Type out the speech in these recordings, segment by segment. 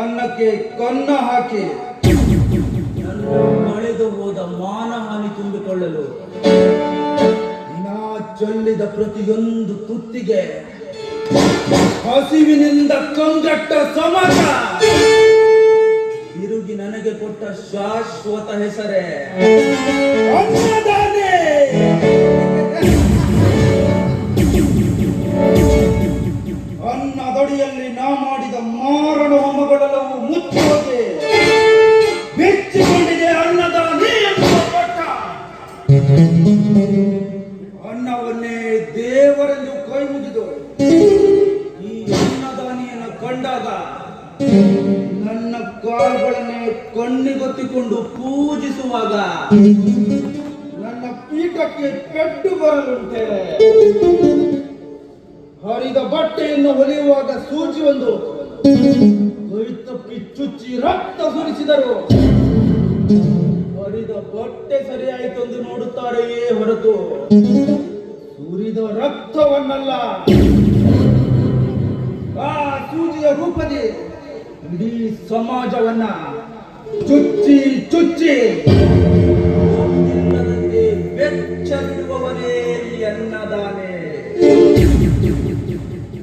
ಅನ್ನಕ್ಕೆ ಕನ್ನ ಹಾಕಿ. ಮಳೆದು ಕಳೆದು ಹೋದ ಮಾನಹಾನಿ ತುಂಬಿಕೊಳ್ಳಲು. ನಾ ಚೊಲ್ಲಿದ ಪ್ರತಿಯೊಂದು ತುತ್ತಿಗೆ ಹಸಿವಿನಿಂದ ಕಂಗಟ್ಟ ಸಮಾಜ ತಿರುಗಿ ನನಗೆ ಕೊಟ್ಟ ಶಾಶ್ವತ ಹೆಸರೇ. ಅನ್ನದಾನೆ ನನ್ನ ಕಾಲುಗಳನ್ನೇ ಕಣ್ಣಿಗೊತ್ತಿಕೊಂಡು ಪೂಜಿಸುವಾಗ ನನ್ನ ಪೀಠಕ್ಕೆ ಪೆಟ್ಟು ಬರಲುಂಟೆ. ಹರಿದ ಬಟ್ಟೆಯನ್ನು ಹೊಲಿಯುವಾಗ ಸೂಜಿ ಒಂದು. ತಪ್ಪಿ ಚುಚ್ಚಿ ರಕ್ತ ಸುರಿಸಿದರು. ಹರಿದ ಬಟ್ಟೆ ಸರಿಯಾಯಿತು ಎಂದು ನೋಡುತ್ತಾರೆಯೇ ಹೊರತು. ಸುರಿದ ರಕ್ತವನ್ನಲ್ಲ. ಆ ಸೂಜಿಯ ರೂಪದಿ. ಇಡೀ ಸಮಾಜವನ್ನ ಚುಚ್ಚಿ ಚುಚ್ಚಿ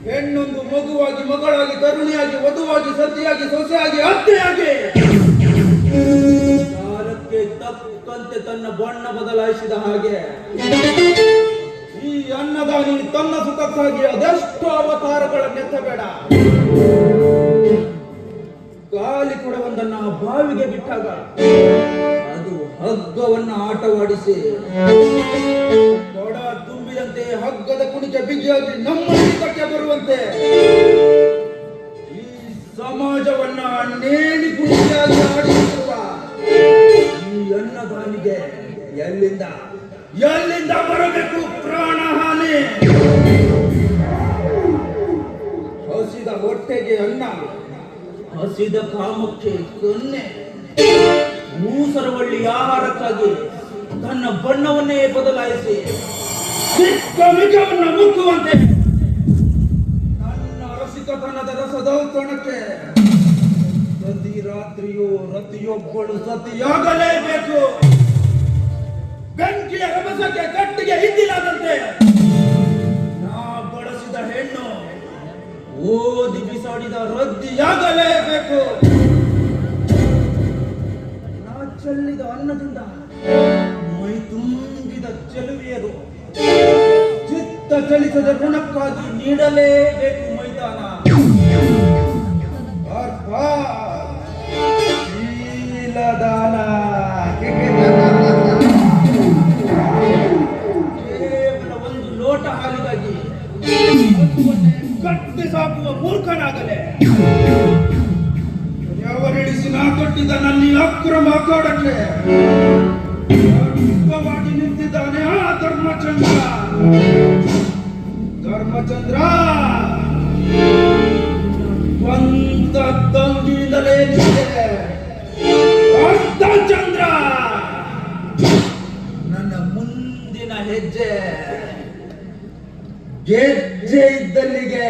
ಹೆಣ್ಣೊಂದು ಮಗುವಾಗಿ, ಮಗಳಾಗಿ, ತರುಣಿಯಾಗಿ, ವಧುವಾಗಿ, ಸತಿಯಾಗಿ, ಸೊಸೆಯಾಗಿ, ಅತ್ತೆಯಾಗಿ. ಕಾಲಕ್ಕೆ ತಕ್ಕಂತೆ ತನ್ನ ಬಣ್ಣ ಬದಲಾಯಿಸಿದ ಹಾಗೆ? ಈ ಅನ್ನದಾನಿ ತನ್ನ ಸುಖಕ್ಕಾಗಿ ಅದೆಷ್ಟು ಅವತಾರಗಳನ್ನೆತ್ತಬೇಡ ಗಾಲಿ ಕೊಡವೊಂದನ್ನ ಬಾವಿಗೆ ಬಿಟ್ಟಾಗ ಅದು ಹಗ್ಗವನ್ನ ಆಟವಾಡಿಸಿ ದೊಡ ತುಂಬಿದಂತೆ ಹಗ್ಗದ ಕುಣಿತ ಬಿಗಿಯಾಗಿ ನಮ್ಮ ಕಟ್ಟೆ ಬರುವಂತೆ ಈ ಸಮಾಜವನ್ನ ನೇಣಿ ಕುಣಿಯಾಗಿ ಆಡಿಸುವ ಈ ಅನ್ನದಾನಿಗೆ ಎಲ್ಲಿಂದ? ಎಲ್ಲಿಂದ ಬರಬೇಕು ಪ್ರಾಣ ಹಾನಿ? ಹಸಿದ ಹೊಟ್ಟೆಗೆ ಅನ್ನ. ಹಸಿದ ಕಾಮಕ್ಕೆ ಕನ್ನೆ ಮೂಸರವಳ್ಳಿ ಆಹಾರಕ್ಕಾಗಿ ತನ್ನ ಬಣ್ಣವನ್ನೇ ಬದಲಾಯಿಸಿ ಚಿಕ್ಕ ಮಿಗವನ್ನು ಮುಕ್ಕುವಂತೆ ತನ್ನ ರಸಿಕತನದ ರಸದೌತಣಕ್ಕೆ ಪ್ರತಿ ರಾತ್ರಿಯೂ ರತಿಯೊಬ್ಬಳು ಸತಿಯಾಗಲೇಬೇಕು. ಬೆಂಕಿಯ ರಭಸಕ್ಕೆ ಕಟ್ಟಿಗೆ ಹಿಂದಿಲಾದಂತೆ ಓದಿ ಬಿಸಾಡಿದ ರದ್ದಿಯಾಗಲೇಬೇಕು ನಾ ಚೆಲ್ಲಿದ ಅನ್ನದಿಂದ ಮೈ ತುಂಬಿದ ಚೆಲುವೆಯರು ಚಿತ್ತ ಚಲಿಸದ ಋಣಕ್ಕಾಗಿ ನೀಡಲೇಬೇಕು ಮೈದಾನ ಮೂರ್ಖನಾಗಲೇ ಯಾವರಿಡಿಸಿ ನಾ ನಲ್ಲಿ ಅಕ್ರಮ ಕೊಡಕ್ಕೆ ಅಡ್ಡವಾಗಿ ನಿಂತಿದ್ದಾನೆ ಆ ಧರ್ಮಚಂದ್ರ. ಧರ್ಮಚಂದ್ರ ಸ್ವಂತ ತಂಗಿಯಿಂದಲೇ ಅರ್ಧ ಚಂದ್ರ ನನ್ನ ಮುಂದಿನ ಹೆಜ್ಜೆ. ಗೆಜ್ಜೆ ಇದ್ದಲ್ಲಿಗೆ.